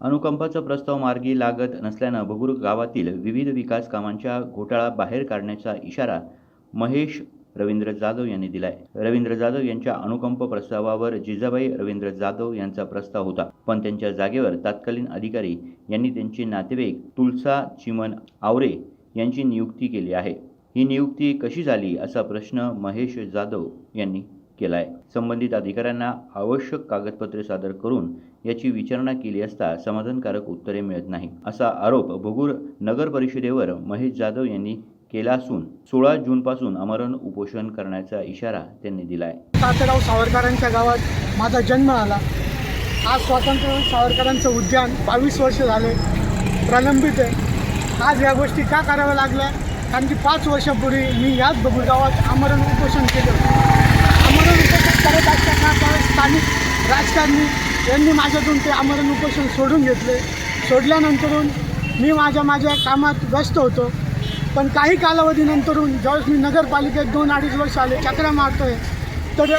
अनुकंपाचा प्रस्ताव मार्गी लागत नसल्यानं भगूर गावातील विविध विकास कामांच्या घोटाळा बाहेर काढण्याचा इशारा महेश रवींद्र जाधव यांनी दिलाय. रवींद्र जाधव यांच्या अनुकंप प्रस्तावावर जिजाबाई रवींद्र जाधव यांचा प्रस्ताव होता. पण त्यांच्या जागेवर तत्कालीन अधिकारी यांनी त्यांचे नातेवाईक तुलसा चिमन आवरे यांची नियुक्ती केली आहे. ही नियुक्ती कशी झाली असा प्रश्न महेश जाधव यांनी केला आहे संबंधित अधिकाऱ्यांना आवश्यक कागदपत्रे सादर करून याची विचारणा केली असता समाधानकारक उत्तरे मिळत नाही असा आरोप भुगूर नगर परिषदेवर महेश जाधव यांनी केला असून सोळा जूनपासून आमरण उपोषण करण्याचा इशारा त्यांनी दिलाय. तासगाव सावरकरांच्या गावात माझा जन्म आला. आज स्वातंत्र्य सावरकरांचं उद्यान बावीस वर्ष झाले. प्रलंबित आहे. आज या गोष्टी का कराव्या लागल्या? कारण की पाच वर्षापूर्वी मी याच बघू गावात आमरण उपोषण केलं पोलिसांनी यांनी माझ्यातून ते आमरण उपोषण सोडून घेतले. सोडल्यानंतरून मी माझ्या माझ्या कामात व्यस्त होतो. पण काही कालावधीनंतरून ज्यावेळेस मी नगरपालिकेत दोन अडीच वर्ष आले चक्रा मारतोय तर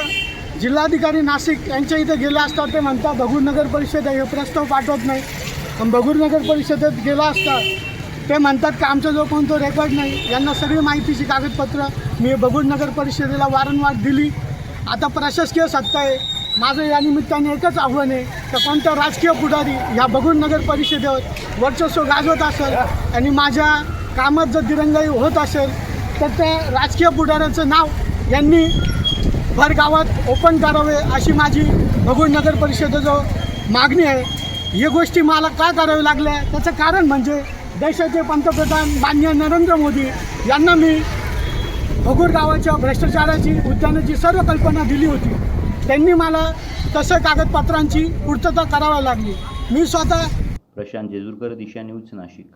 जिल्हाधिकारी नाशिक यांच्या इथे गेले असता ते म्हणतात भगूर नगर परिषद हे प्रस्ताव पाठवत नाही. पण भगूर नगर परिषदेत गेला असता ते म्हणतात की आमचा जो कोणतो रेकॉर्ड नाही यांना सगळी माहितीची कागदपत्र मी भगूर नगर परिषदेला वारंवार दिली. आता प्रशासकीय सत्ता आहे माझं या निमित्ताने एकच आव्हान आहे तर कोणतं राजकीय पुढारी ह्या बघून नगर परिषदेवर वर्चस्व गाजवत असेल आणि माझ्या कामात जर दिरंगाई होत असेल तर त्या राजकीय पुढाऱ्याचं नाव यांनी भर गावात ओपन करावे अशी माझी बघून नगर परिषदेचं मागणी आहे. हे गोष्टी मला का कराव्या लागल्या? त्याचं कारण म्हणजे देशाचे पंतप्रधान मान्य नरेंद्र मोदी यांना मी भगूर गावाच्या भ्रष्टाचाराची उद्यानाची सर्व कल्पना दिली होती. त्यांनी मला तसं कागदपत्रांची पूर्तता करावी लागली. मी स्वतः प्रशांत जेजूरकर दिशा न्यूज नाशिक.